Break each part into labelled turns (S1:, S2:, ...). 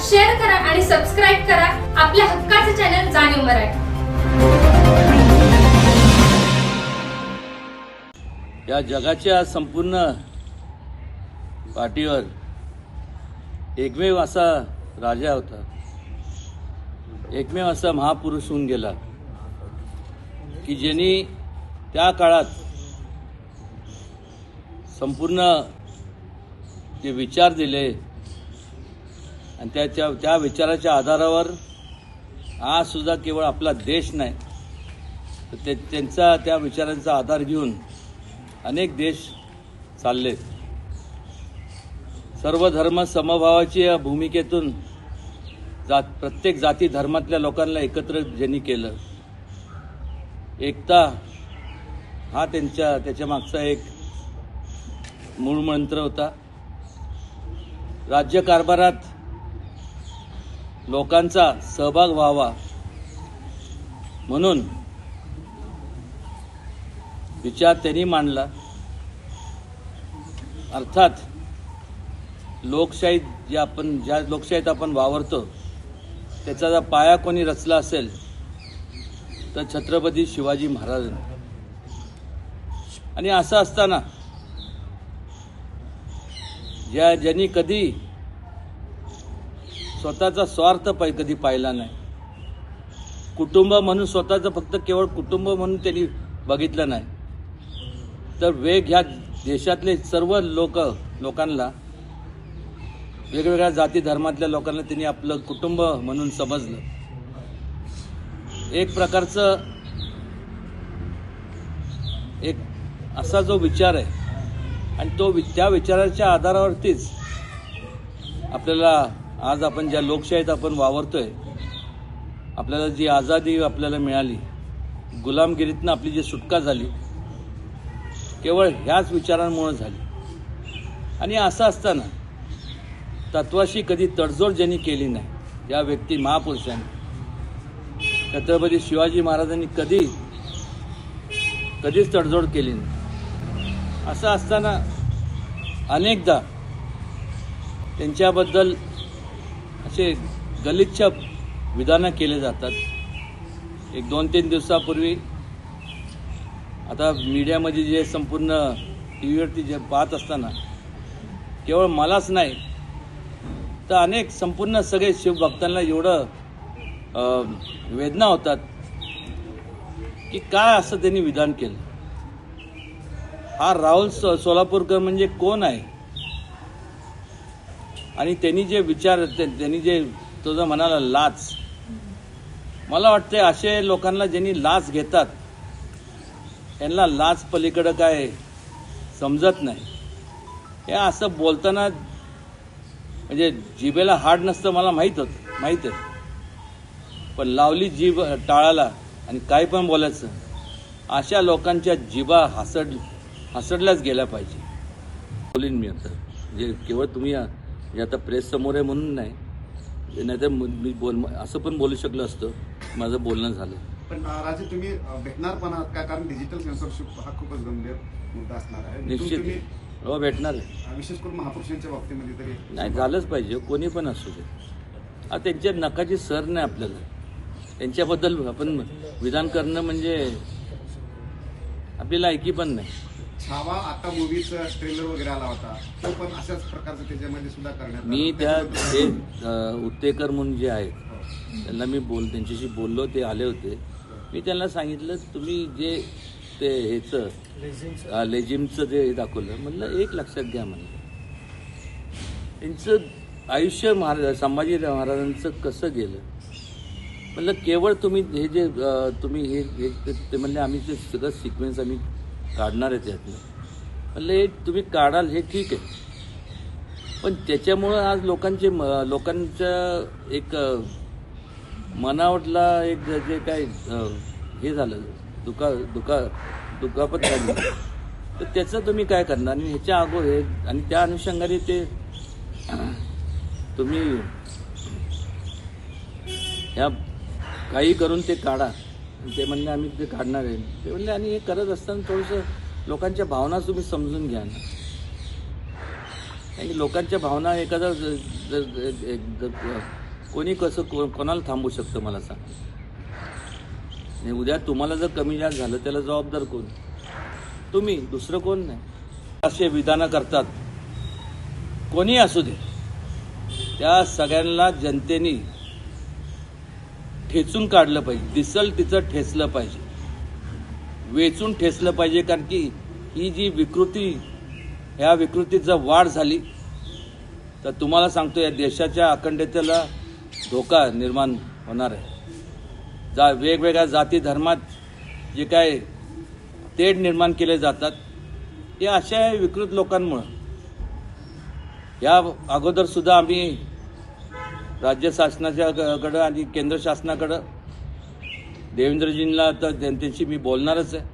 S1: Share करा आणि subscribe करा. आपल्या हक्काचे चॅनल जाणीव मराठी.
S2: या जगाच्या संपूर्ण पाठीवर एकमेव असा राजा होता. एकमेव असा महापुरुष होऊन गेला. की ज्यांनी त्या काळात संपूर्ण जे विचार दिले आणि त्याच्या त्या विचाराच्या आधारावर आज सुद्धा केवळ आपला देश नाही तर ते त्यांचा त्या विचारांचा आधार घेऊन अनेक देश चाललेत सर्व धर्म समभावाची या भूमिकेतून जात प्रत्येक जाती धर्मातल्या लोकांना एकत्र ज्यांनी केलं. एकता हा त्यांच्या त्याच्यामागचा एक मूळ मंत्र होता. राज्यकारभारात लोकांचा सहभाग व्हावा. म्हणून विचार त्यांनी मांडला. अर्थात लोकशाहीत जे आपण ज्या लोकशाहीत आपण वावरतो त्याचा जर पाया कोणी रचला असेल तर छत्रपती शिवाजी महाराजांनी आणि असं असताना ज्या ज्यांनी कधी स्वतःचा स्वार्थ पाय कधी पाहिला नाही. कुटुंब म्हणून स्वतःचं फक्त केवळ कुटुंब म्हणून त्यांनी बघितलं नाही. तर वेग ह्या देशातले सर्व लोक लोकांना वेगवेगळ्या जाती धर्मातल्या लोकांना त्यांनी आपलं कुटुंब म्हणून समजलं. एक प्रकारचं एक असा जो विचार आहे आणि तो वि- त्या विचाराच्या आधारावरतीच आपल्याला आज आपण ज्या लोकशाहीत आपण वावरतोय आपल्याला जी आझादी आपल्याला मिळाली गुलामगिरीतनं आपली जी सुटका झाली केवळ ह्याच विचारांमुळे झाली. आणि असं असताना तत्वाशी कधी तडजोड ज्यांनी केली नाही या व्यक्ती महापुरुषांनी. छत्रपती शिवाजी महाराजांनी कधी कधीच तडजोड केली नाही. असं असताना अनेकदा त्यांच्याबद्दल असे गलिच्छ विधानं केले जातात. एक दोन तीन दिवसापूर्वी आता मीडियामध्ये जे संपूर्ण टी व्हीवरती जे पाहत असताना केवळ मलाच नाही तर अनेक संपूर्ण सगळे शिवभक्तांना एवढं वेदना होतात की काय असं त्यांनी विधान केलं? हा राहुल सो सोलापूरकर म्हणजे कोण आहे? आणि त्यांनी जे विचार ते- त्यांनी जे तो जो म्हणाला लाच. मला वाटते असे लोकांना ज्यांनी लाच घेतात यांना लाच पलीकडं काय समजत नाही. हे असं बोलताना म्हणजे जिभेला हाड नसतं मला माहीत होतं माहीत आहे. पण लावली जीभ टाळाला आणि काय पण बोलायचं अशा लोकांच्या जिभा हसड हसडल्याच गेल्या पाहिजे. बोलीन मी आता. म्हणजे केवळ तुम्ही हे आता प्रेस समोर आहे म्हणून नाही. नाहीतर म- बोल असं पण बोलू शकलो असतं. माझं बोलणं झालं.
S3: पण राजे तुम्ही भेटणार पण आहात का? कारण डिजिटल सेन्सरशिप हा खूपच गंभीर मुद्दा असणार आहे.
S2: निश्चित हो भेटणार आहे.
S3: विशेष करून महापुरुषांच्या बाबतीमध्ये तरी
S2: नाही झालंच पाहिजे. कोणी पण असू दे. आता त्यांच्या नकाची सर नाही आपल्याला. त्यांच्याबद्दल आपण विधान करणं म्हणजे आपली लायकी पण नाही.
S3: छावा आता मूवीचा ट्रेलर वगैरे आला होता. तो पण अशाच प्रकारचं त्याच्यामध्ये सुद्धा करण्यात आला.
S2: मी त्या ते अ, उत्तेकर म्हणून जे आहेत
S3: हो.
S2: त्यांना मी बोल त्यांच्याशी बोललो ते आले होते. मी त्यांना सांगितलं तुम्ही जे ते ह्याचं लेझिमचं जे हे दाखवलं म्हणलं एक लक्षात घ्या म्हणलं. त्यांचं आयुष्य महाराज संभाजी महाराजांचं कसं गेलं? म्हणलं केवळ तुम्ही हे जे अ, तुम्ही हे हे ते म्हणले आम्ही ते सगळं सिक्वेन्स आम्ही काढणार आहे त्यातलं म्हणलं हे तुम्ही काढाल हे ठीक आहे. पण त्याच्यामुळं आज लोकांचे म- लोकांच्या एक मनावटला एक जे- जे काय हे झालं दुखा दुखा दुखापत झाली तर त्याचं तुम्ही काय करणार? आणि ह्याच्या अगो हे आणि त्या अनुषंगाने ते तुम्ही ह्या काही करून ते काढा. ते म्हणले आम्ही ते काढणार आहे. ते म्हणले आणि हे करत असताना थोडंसं लोकांच्या भावना तुम्ही समजून घ्या ना. आणि लोकांच्या भावना एखादा एक- कोणी कसं को- कोणाला थांबू शकतं मला सांग. आणि उद्या तुम्हाला जर कमी जास्त झालं त्याला जबाबदार कोण? तुम्ही दुसरं कोण नाही. असे विधानं करतात. कोणी असू दे. त्या सगळ्यांना जनतेने ठेचून काढलं पाहिजे. दिसल तिचं ठेचलं पाहिजे. वेचून ठेचलं पाहिजे कारण की ही जी विकृती ह्या विकृतीत जर वाढ झाली तर तुम्हाला सांगतो या देशाच्या अखंडतेला धोका निर्माण होणार आहे. जा वेगवेगळ्या जाती धर्मात जे काय तेढ निर्माण केले जातात हे अशा विकृत लोकांमुळं. या अगोदरसुद्धा आम्ही राज्य शासनाच्या कडं आणि केंद्र शासनाकडं देवेंद्रजींना तर त्यांच्याशी मी बोलणारच आहे.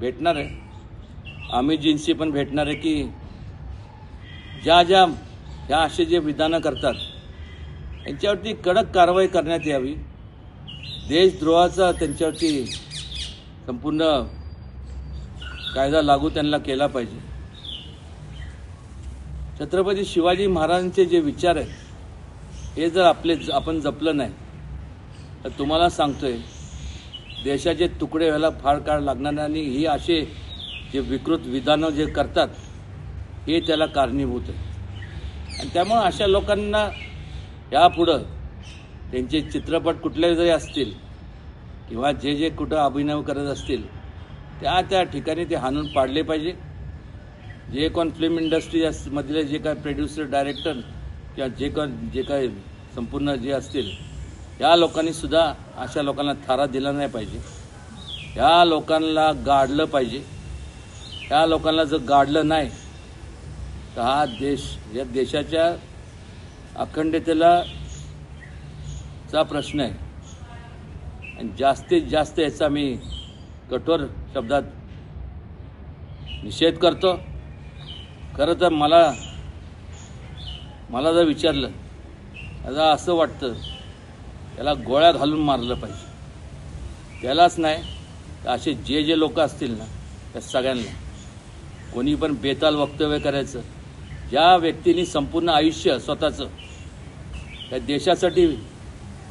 S2: भेटणार आहे. अमितजींशी पण भेटणार आहे की ज्या ज्या ह्या असे जे विधानं करतात यांच्यावरती कडक कारवाई करण्यात यावी. देशद्रोहाचा त्यांच्यावरती संपूर्ण कायदा लागू त्यांना केला पाहिजे. छत्रपती शिवाजी महाराजांचे जे विचार आहेत हे जर आपले आपण जपलं नाही तर तुम्हाला सांगतोय देशाचे तुकडे व्हायला फार काळ लागणार नाही आणि ही असे जे विकृत विधानं जे करतात हे त्याला कारणीभूत आहे. आणि त्यामुळं अशा लोकांना यापुढं त्यांचे चित्रपट कुठले जरी असतील किंवा जे जे कुठं अभिनय करत असतील त्या त्या ठिकाणी ते हाणून पाडले पाहिजे. जे कोण फिल्म इंडस्ट्रीमधले जे काय प्रोड्युसर डायरेक्टर किंवा जे का जे काय संपूर्ण जे असतील या लोकांनी सुद्धा अशा लोकांना थारा दिला नाही पाहिजे. या लोकांना गाडलं पाहिजे. या लोकांना जर गाडलं नाही तर हा देश या देशाच्या अखंडतेला चा प्रश्न आहे. आणि जास्तीत जास्त याचा मी कठोर शब्दात निषेध करतो. खरं तर मला मला जर विचारलं आता असं वाटतं त्याला गोळ्या घालून मारलं पाहिजे. त्यालाच नाही तर असे जे जे लोक असतील ना त्या सगळ्यांना. कोणी पण बेताल वक्तव्य करायचं ज्या व्यक्तीने संपूर्ण आयुष्य स्वतःचं त्या देशासाठी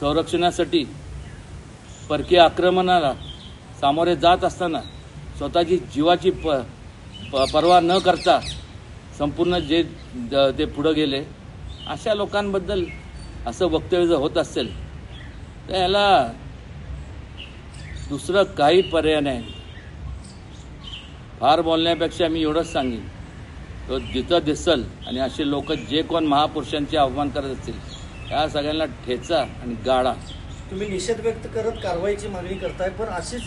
S2: संरक्षणासाठी परकीय आक्रमणाला सामोरे जात असताना स्वतःची जीवाची प प पर्वा न करता संपूर्ण जे ते पुढं गेले अशा लोकांबद्दल असं वक्तव्य जर होत असेल तर याला दुसरं काही पर्याय नाही. फार बोलण्यापेक्षा मी एवढंच सांगेन. तो जिथं दिसल आणि असे लोक जे कोण महापुरुषांचे अवमान करत असतील त्या सगळ्यांना ठेचा आणि गाडा
S4: तुम्ही निषेध व्यक्त करत कारवाईची मागणी करताय पण अशीच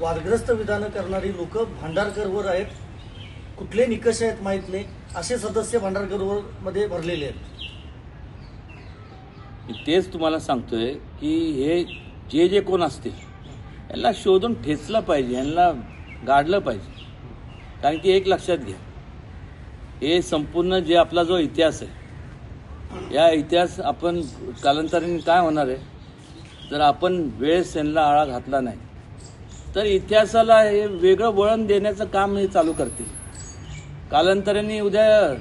S4: वादग्रस्त विधानं करणारी लोक भांडारकरवर आहेत. कुठले निकष आहेत माहीत नाही. असे सदस्य भांडारकरवर मध्ये भरलेले आहेत.
S2: मी तेच तुम्हाला सांगतोय की हे जे जे कोण असतील यांना शोधून ठेचलं पाहिजे यांना गाडलं पाहिजे. कारण की एक लक्षात घ्या हे संपूर्ण जे आपला जो इतिहास आहे या इतिहास आपण कालांतराने काय होणार आहे? जर आपण वेळेस यांना आळा घातला नाही तर इतिहासाला हे वेगळं वळण देण्याचं काम हे चालू करतील. कालांतराने उद्या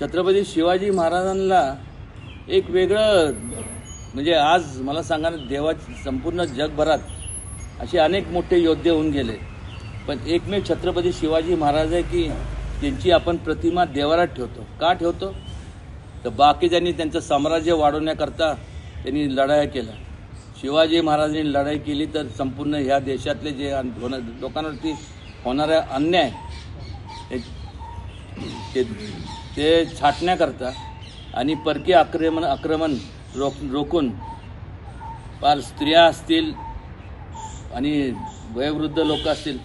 S2: छत्रपती शिवाजी महाराजांना एक वेगळं म्हणजे आज मला सांगा ना देवाची संपूर्ण जगभरात असे अनेक मोठे योद्धे होऊन गेले. पण एकमेव छत्रपती शिवाजी महाराज आहे की त्यांची आपण प्रतिमा देवारात ठेवतो. का ठेवतो? तर बाकीच्यांनी त्यांचं साम्राज्य वाढवण्याकरता त्यांनी लढाया केल्या शिवाजी महाराजांनी लढाई केली तर संपूर्ण ह्या देशातले जे अन- लोकांवरती होणारा अन्याय हे- ते ते छाटण्याकरता आणि परकीय आक्रमण आक्रमण रोख रोखून फार स्त्रिया असतील आणि वयोवृद्ध लोक असतील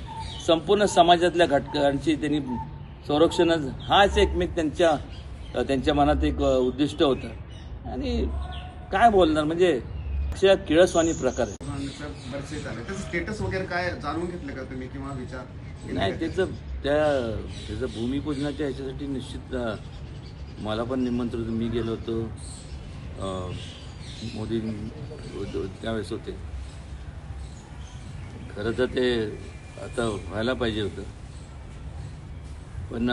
S2: संपूर्ण समाजातल्या घटकांची त्यांनी संरक्षण हाच एकमेक त्यांच्या त्यांच्या मनात एक उद्दिष्ट होतं. आणि काय बोलणार म्हणजे अशा किळसवाणी प्रकार आहे.
S3: स्टेटस वगैरे काय जाणून घेतलं का तुम्ही किंवा विचार
S2: नाही? त्याचं त्या त्याचं भूमिपूजनाच्या ह्याच्यासाठी निश्चित मला पण निमंत्रण मी गेलो होतो मोदी त्यावेळेस होते. खरं तर ते आता व्हायला पाहिजे होतं. पण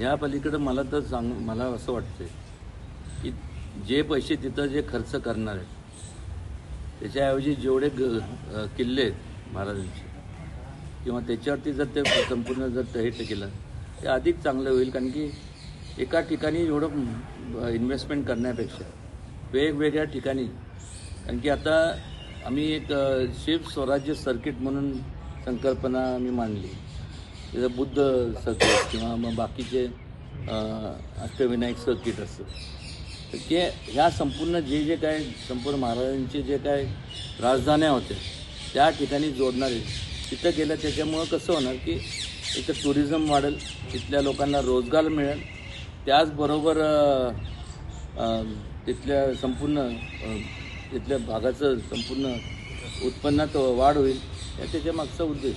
S2: या पलीकडं मला तर सांग मला असं वाटतंय की जे पैसे तिथं जे खर्च करणार आहेत त्याच्याऐवजी जेवढे ग किल्ले आहेत महाराजांचे किंवा त्याच्यावरती जर ते संपूर्ण जर ते हे केलं ते अधिक चांगलं होईल. कारण की एका ठिकाणी एवढं इन्व्हेस्टमेंट करण्यापेक्षा वेगवेगळ्या ठिकाणी. कारण की आता आम्ही एक शिव स्वराज्य सर्किट म्हणून संकल्पना आम्ही मांडली. त्याचं बुद्ध सर्किट किंवा मग बाकीचे अष्टविनायक सर्किट असतं तर ते ह्या संपूर्ण जे जे काय संपूर्ण महाराजांचे जे काय राजधान्या होत्या त्या ठिकाणी जोडणारे. तिथं गेलं त्याच्यामुळं कसं होणार की इथं टुरिझम वाढेल तिथल्या लोकांना रोजगार मिळेल त्याचबरोबर तिथल्या संपूर्ण तिथल्या भागाचं संपूर्ण उत्पन्नात वाढ होईल या त्याच्या मागचा उद्देश.